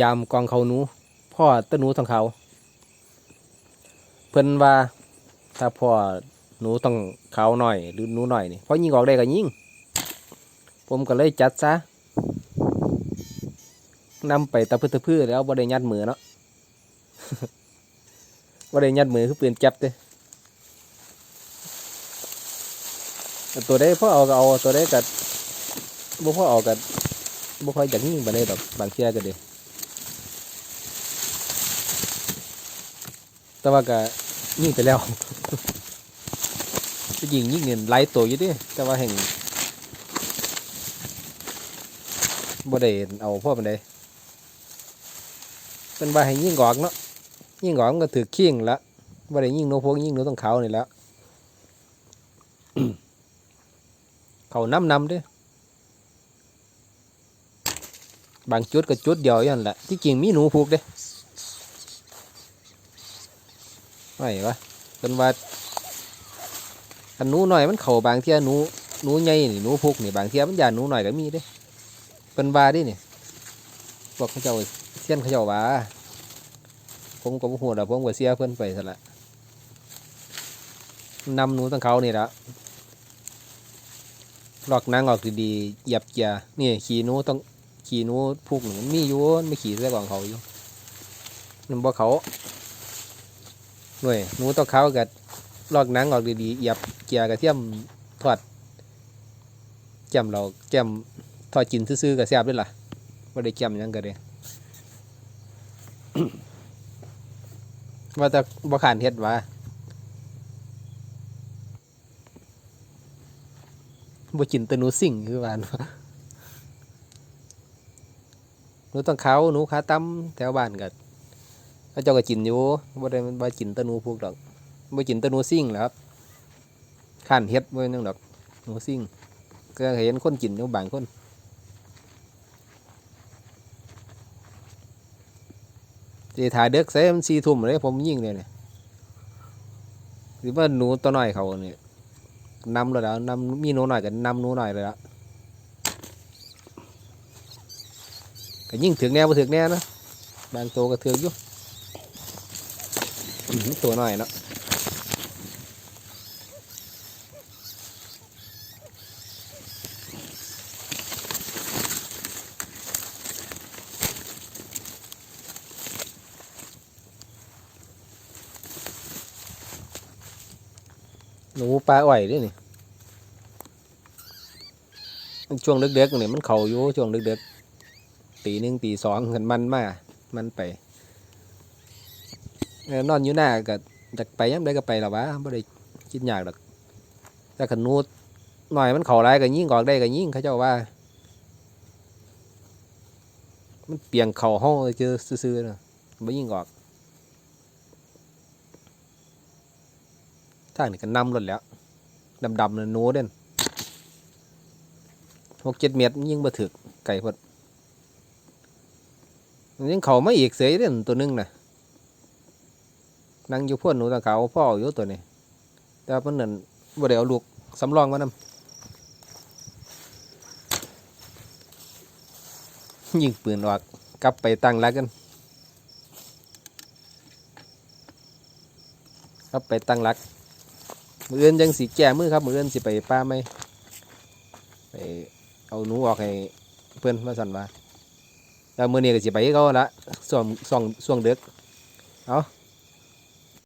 ยามกองเขาหนู พ่อตะหนูทองเขาเพิ่นว่า ถ้าพ่อหนูต้องเขาหน่อย หรือหนูหน่อยนี่พอยิงออกได้ก็ยิงผมก็เลยจัดซะนำไปตะพื้ตะพื้แล้วบ่ได้ยัดมือเนาะบ่ได้ยัดมือคือปืนจับเด้แต่ตัวได้พ่อเอาก็เอาตัวได้ก็บ่พ่อเอาก็บ่ค่อยอยากยิงบ่ได้ดอกบางเที่ยก็เด้ แต่ว่าก็ยิงไปแล้วไปยิงยิงเนี่ยหลายตัวอยู่ดิแต่ว่าแห่งบ่ได้เอาพ่อมันได้เป็นว่าให้ยิงกอกเนาะยิงกอกมันก็ถือขี้งละบ่ได้ยิงโนพวกยิงโนต้องเขานี่แล้วเขาน้ำนำด้บางจุดก็จุดเดียวอย่างนั้นแหละที่จริงมีหนูผูกเด้ ไม่วะเป็นว่าคันหนูหน่อยมันเข่าบางเที่ยหนูหนูใหญ่นี่หนูพุกนี่บางเที่ยมันยานหนูหน่อยก็มีเด้เป็นบาดิเนี่ยพวกเขาเจ้าเสี้ยนเขาเจ้าว่าผมก็บ่ฮู้ดอกผมก็เสียเพิ่อนไปซะละนำหนูตั้งเขานี่ละลอกนางออกดีๆเหยียบเกียร์นี่ขี่หนูต้องขี่หนูพุกหนี่งมีอยู่ไม่ขี่ใส่ของเขาอยู่มันบ่เขา หน่วยหนูต้องเขากับลอกหนังออกดีๆเหยียบเกียร์กระเทียมทอดแจมเราแจมทอดกินซื่อๆกับแซ่บด้วยล่ะว่าได้แจมยังก็ได้ว่าแต่บ่ขานเฮ็ดว่าบ่กินแต่หนูสิ่งคือว่าเนาะหนูต้องเขาหนูขาตั้มแถวบ้านก็ เขาเจ้าก็กินอยู่บ่ได้บ่กินต่หนูพวกดอกบ่กินตะนูซิ่งแหล้วครับข้านเฮ็ดบ่นั่งดอกหนูซิ่งก็เห็นคนกินอยู่บางคนสิถ่ายเด็กใส่มัน4ทุ่มเลยผมยิงเลยเนี่ยหรือว่าหนูตัวน้อยเขาเนี่ยนำเลยแล้วนำมีหนูหน่อยก็นำหนูหน่อยเลยละก็ยิ่งถึงแน่บ่ถึงแน่นะบางตัวก็ถึงอยู่ ตัวน้อยเนาะหนูปลาอ่อยด้วยนี่ช่วงเด็กๆนี่มันเข่าอยู่ช่วงเด็กๆตีหนึ่งตีสองกันมันมามันไป นอนอยู่หน้าก็จะไปยังได้ก็ไปหรอวะไม่ได้คิดยากหรอกแต่ขนนูหน่อยมันเข่าไรก็ยิ่งออกได้ก็ยิ่งเขาเจ้าว่า มันเปลี่ยงเข่าห้องเจอซื่อๆนะไม่ยิ่งออกทางนี้ก็นำรถแล้วดำๆเลยหนูเด่นหกเจ็ดเมตรยิ่งบ่ถึกไก่พดมันยังเขาไม่อีกเสียเด่นตัวหนึงนะ นั่งอยู่พ่นหนูตะเขาพ่ออยู่ตัวนี้แต่ว่าเพิ่นนั่นบ่ได้เอาลูกสำรองมานำยิงปืนออกกลับไปตั้งหลักกันกลับไปตั้งหลักมือเอื่นยังสีแก่มือครับมือเอื่นสิไปป้าไหมไปเอาหนูออกให้เพื่อนมาสั่นว่าแล้วมือนี้ก็สิไปเขาละส่วงส่วงส่วงเด็กเอา